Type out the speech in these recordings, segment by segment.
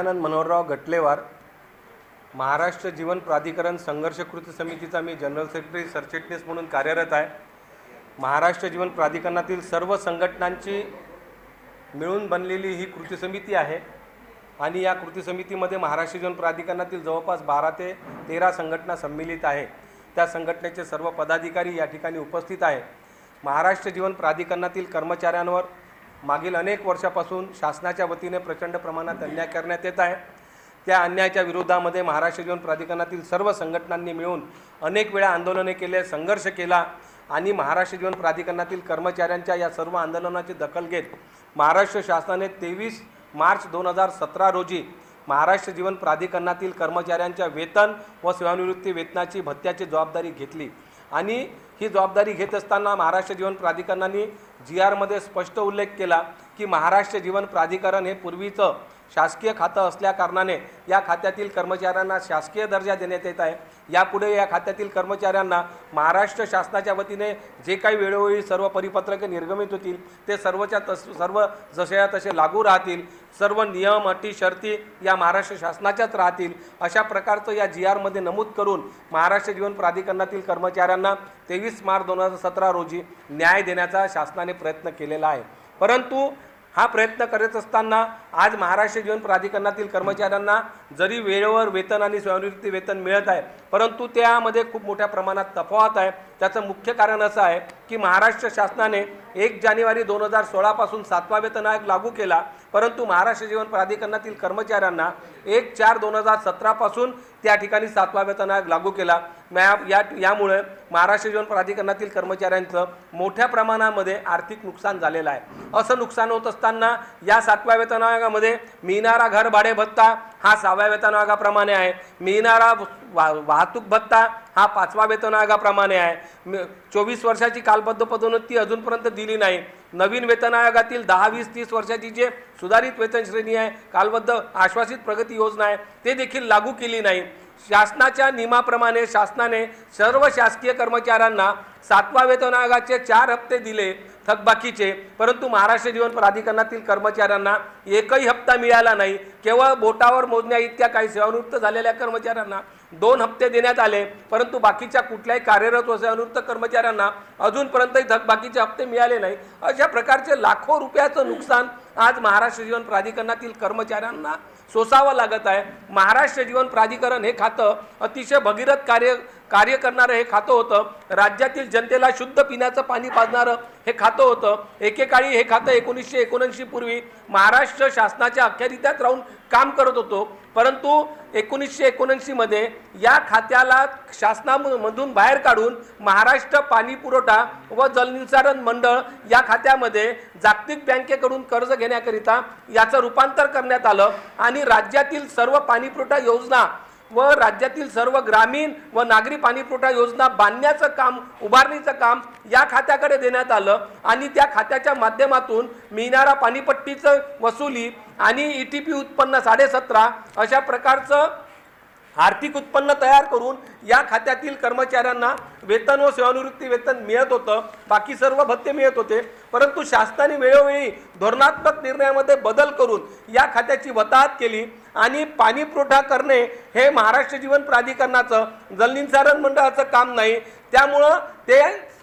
गजानन मनोहरराव गटलेवार महाराष्ट्र जीवन प्राधिकरण संघर्ष कृती समितीचा मी जनरल सेक्रेटरी सरचिटणीस म्हणून कार्यरत आहे. महाराष्ट्र जीवन प्राधिकरणातील सर्व संघटनांची मिळून बनलेली ही कृती समिती आहे. आणि या कृती समितीमध्ये महाराष्ट्र जीवन प्राधिकरणातील जवळपास बारा ते तेरा संघटना संमिलित आहे. त्या संघटनेचे सर्व पदाधिकारी या ठिकाणी उपस्थित आहे. महाराष्ट्र जीवन प्राधिकरणातील कर्मचाऱ्यांवर मागील अनेक वर्षापासून शासनाच्या वतीने प्रचंड प्रमाणात अन्याय करण्यात येत आहे. त्या अन्यायाच्या विरोधामध्ये महाराष्ट्र जीवन प्राधिकरणातील सर्व संघटनांनी मिळून अनेक वेळा आंदोलने केले संघर्ष केला आणि महाराष्ट्र जीवन प्राधिकरणातील कर्मचाऱ्यांच्या या सर्व आंदोलनाची दखल घेत महाराष्ट्र शासनाने तेवीस मार्च दोन हजार सतरा रोजी महाराष्ट्र जीवन प्राधिकरणातील कर्मचाऱ्यांच्या वेतन व सेवानिवृत्ती वेतनाची भत्त्याची जबाबदारी घेतली. आणि ही जबाबदारी घेत असताना महाराष्ट्र जीवन प्राधिकरणाने जी आरमध्ये स्पष्ट उल्लेख केला की महाराष्ट्र जीवन प्राधिकरण हे पूर्वीचं शासकीय खातं असल्या कारणाने या खात्यातील कर्मचाऱ्यांना शासकीय दर्जा देण्यात येत आहे. यापुढे या खात्यातील कर्मचाऱ्यांना महाराष्ट्र शासनाच्या वतीने जे काही वेळोवेळी सर्व परिपत्रके निर्गमित होतील ते सर्वच्या तस सर्व जसेया तसे लागू राहतील सर्व नियम अटी शर्ती या महाराष्ट्र शासनाच्याच राहतील अशा प्रकारचं या जी आरमध्ये नमूद करून महाराष्ट्र जीवन प्राधिकरणातील कर्मचाऱ्यांना तेवीस मार्च दोन हजार सतरा रोजी न्याय देण्याचा शासनाने प्रयत्न केलेला आहे. परंतु हा प्रयत्न करत असताना आज महाराष्ट्र जीवन प्राधिकरणातील कर्मचाऱ्यांना जरी वेळेवर वेतन आणि सेवानिवृत्ती वेतन मिळत आहे परंतु त्यामध्ये खूप मोठ्या प्रमाणात तफावत आहे. त्याचं मुख्य कारण असं आहे की महाराष्ट्र शासनाने एक जानेवारी दोन हजार सोळापासून सातवा वेतन आयोग लागू केला. परंतु महाराष्ट्र जीवन प्राधिकरणातील कर्मचाऱ्यांना एक चार दोन हजार सतरापासून त्या ठिकाणी सातवा वेतन आयोग लागू केला. या यामुळे महाराष्ट्र जीवन प्राधिकरणातील कर्मचाऱ्यांचं मोठ्या प्रमाणामध्ये आर्थिक नुकसान झालेलं आहे. असं नुकसान होत असताना या सातव्या वेतन आयोगामध्ये मिळणारा घर भाडे भत्ता हा सहाव्या वेतन आयोगाप्रमाणे आहे. मिळणारा वा वाहतूक भत्ता हा पाचवा वेतन आयोगाप्रमाणे आहे. म- चोवीस वर्षाची कालबद्ध पदोन्नती अजूनपर्यंत दिली नाही. नवीन वेतन आयोगातील दहा वीस तीस वर्षाची जे सुधारित वेतन श्रेणी आहे कालबद्ध आश्वासित प्रगती योजना आहे ते देखील लागू केली नाही. शासनाच्या नियमाप्रमाणे शासनाने सर्व शासकीय कर्मचाऱ्यांना सातवा वेतन आयोगाचे चार हप्ते दिले. थकबाकीचे परंतु महाराष्ट्र जीवन प्राधिकरणातील कर्मचाऱ्यांना एकही हप्ता मिळाला नाही. केवळ बोटावर मोजण्या इतक्या काही सेवानिवृत्त झालेल्या कर्मचाऱ्यांना दोन हप्ते देण्यात आले परंतु बाकीच्या कुठल्याही कार्यरत व सेवानिवृत्त कर्मचाऱ्यांना अजूनपर्यंतही थकबाकीचे हप्ते मिळाले नाही. अशा प्रकारचे लाखो रुपयाचं नुकसान आज महाराष्ट्र जीवन प्राधिकरणातील कर्मचाऱ्यांना सोसावं लागत आहे. महाराष्ट्र जीवन प्राधिकरण हे खातं अतिशय भगीरथ कार्य कार्य करणारं हे खातं होतं. राज्यातील जनतेला शुद्ध पिण्याचं पाणी पाजणारं हे खातं होतं. एकेकाळी हे खातं एकोणीसशे एकोणऐंशी पूर्वी महाराष्ट्र शासनाच्या अखत्यारीत्यात राहून काम करत होतो. परंतु एकोणीसशे एकोणऐंशीमध्ये या खात्याला शासनामधून बाहेर काढून महाराष्ट्र पाणी पुरवठा व जलनिसारण मंडळ या खात्यामध्ये जागतिक बँकेकडून कर्ज घेण्याकरिता याचं रूपांतर करण्यात आलं आणि राज्यातील सर्व पाणीपुरवठा योजना व राज्यातील सर्व ग्रामीण व नागरी पाणीपुरवठा योजना बांधण्याचं काम उभारणीचं काम या खात्याकडे देण्यात आलं आणि त्या खात्याच्या माध्यमातून मिळणारा पाणीपट्टीचं वसुली आणि ई टी पी उत्पन्न साडेसतरा अशा प्रकारचं आर्थिक उत्पन्न तयार करून या खात्यातील कर्मचाऱ्यांना वेतन व सेवानिवृत्ती वेतन मिळत होतं. बाकी सर्व भत्ते मिळत होते. परंतु शासनाने वेळोवेळी धोरणात्मक निर्णयामध्ये बदल करून या खात्याची वताहत केली आणि पाणी पुरवठा करणे हे महाराष्ट्र जीवन प्राधिकरणाचं जलनिसारण मंडळाचं काम नाही. त्यामुळं ते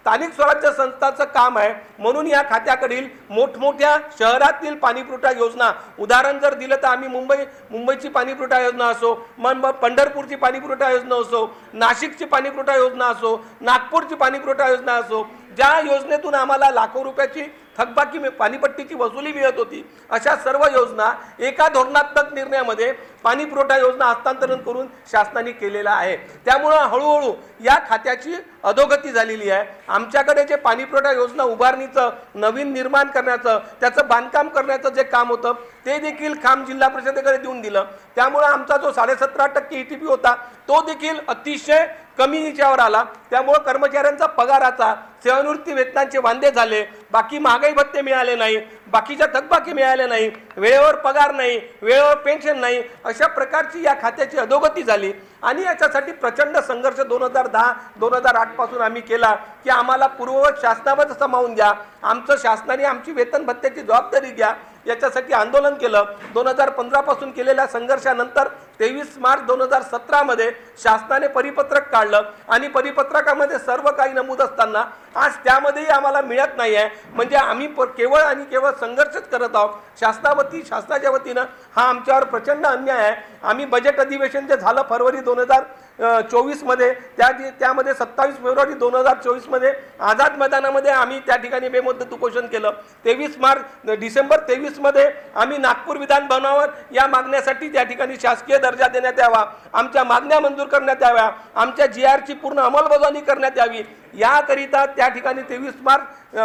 स्थानिक स्वराज्य संस्थांचं काम आहे. म्हणून या खात्याकडील मोठमोठ्या शहरातील पाणीपुरवठा योजना उदाहरण जर दिलं तर आम्ही मुंबई मुंबईची पाणीपुरवठा योजना असो मग पंढरपूरची पाणीपुरवठा योजना असो नाशिकची पाणीपुरवठा योजना असो नागपूरची पाणीपुरवठा योजना असो ज्या योजनेतून आम्हाला लाखो रुपयाची थकबाकी पाणीपट्टीची वसुली मिळत होती. अशा सर्व योजना एका धोरणात्मक निर्णयामध्ये पाणी पुरवठा योजना हस्तांतरण करून शासनाने केलेला आहे. त्यामुळं हळूहळू या खात्याची अधोगती झालेली आहे. आमच्याकडे जे पाणी पुरवठा योजना उभारणीचं नवीन निर्माण करण्याचं त्याचं बांधकाम करण्याचं जे काम होतं ते देखील काम जिल्हा परिषदेकडे देऊन दिलं. त्यामुळं आमचा जो साडेसतरा टक्के ई टी पी होता तो देखील अतिशय कमी हिच्यावर आला. त्यामुळं कर्मचाऱ्यांचा पगाराचा सेवानिवृत्ती वेतनांचे वांदे झाले. बाकी महागाई भत्ते मिळाले नाही बाकीच्या थकबाकी मिळाले नाही वेळेवर पगार नाही वेळेवर पेन्शन नाही अशा प्रकारची या खात्याची अधोगती झाली. आणि याच्यासाठी प्रचंड संघर्ष दोन हजार दहा दोन हजार आठपासून आम्ही केला की आम्हाला पूर्ववत शासनामध्ये समावून द्या आमचं शासनाने आमची वेतन भत्त्याची जबाबदारी घ्या याच्यासाठी आंदोलन केलं. दोन हजार पंधरापासून केलेल्या संघर्षानंतर तेवीस मार्च दोन हजार सतरामध्ये शासनाने परिपत्रक काढलं आणि परिपत्रकामध्ये सर्व काही नमूद असताना आज त्यामध्येही आम्हाला मिळत नाही आहे म्हणजे आम्ही प केवळ आणि केवळ संघर्षच करत आहोत. शासनावती शासनाच्या वतीनं हा आमच्यावर प्रचंड अन्याय आहे. आम्ही बजेट अधिवेशन जे झालं फरवरी दोन हजार चोवीसमध्ये. त्या त्यामध्ये सत्तावीस फेब्रुवारी दोन हजार चोवीसमध्ये आझाद मैदानामध्ये आम्ही त्या ठिकाणी बेमुद्दत उपोषण केलं. तेवीस मार्च डिसेंबर तेवीसमध्ये आम्ही नागपूर विधान भवनावर या मागण्यासाठी त्या ठिकाणी शासकीय दर्जा देण्यात यावा. आमच्या मागण्या मंजूर करण्यात याव्या. आमच्या जी आरची पूर्ण अंमलबजावणी करण्यात यावी. याकरिता त्या ठिकाणी तेवीस मार्च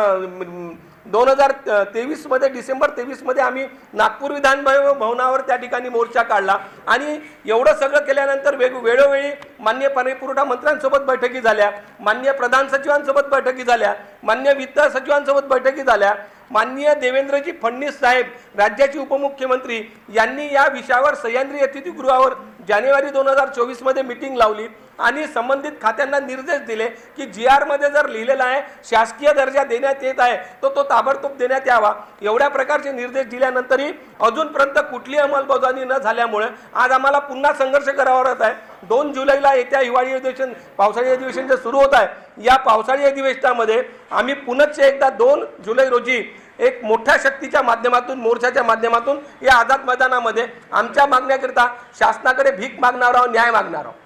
दोन हजार तेवीसमध्ये डिसेंबर तेवीसमध्ये आम्ही नागपूर विधान भवनावर त्या ठिकाणी मोर्चा काढला. आणि एवढं सगळं केल्यानंतर वेग वेळोवेळी मान्य पाणीपुरवठा मंत्र्यांसोबत बैठकी झाल्या. मान्य प्रधान सचिवांसोबत बैठकी झाल्या. मान्य वित्त सचिवांसोबत बैठकी झाल्या. माननीय देवेंद्रजी फडणवीस साहेब राज्याचे उपमुख्यमंत्री यांनी या विषयावर सह्याद्री अतिथीगृहावर जानेवारी दोन हजार चोवीसमध्ये मिटिंग लावली आणि संबंधित खात्यांना निर्देश दिले की जी आरमध्ये जर लिहिलेला आहे शासकीय दर्जा देण्यात येत आहे तो तो ताबडतोब देण्यात यावा. एवढ्या प्रकारचे निर्देश दिल्यानंतरही अजूनपर्यंत कुठली अंमलबजावणी न झाल्यामुळे आज आम्हाला पुन्हा संघर्ष करावा लागत आहे. दोन जुलैला येत्या हिवाळी अधिवेशन पावसाळी अधिवेशन जे सुरू होत आहे या पावसाळी अधिवेशनामध्ये आम्ही पुनश्च एकदा दोन जुलै रोजी एक मोठ्या शक्तीच्या माध्यमातून मोर्चाच्या माध्यमातून या आझाद मैदानामध्ये आमच्या मागण्याकरिता शासनाकडे भीक मागणार आहोत न्याय मागणार. आहोत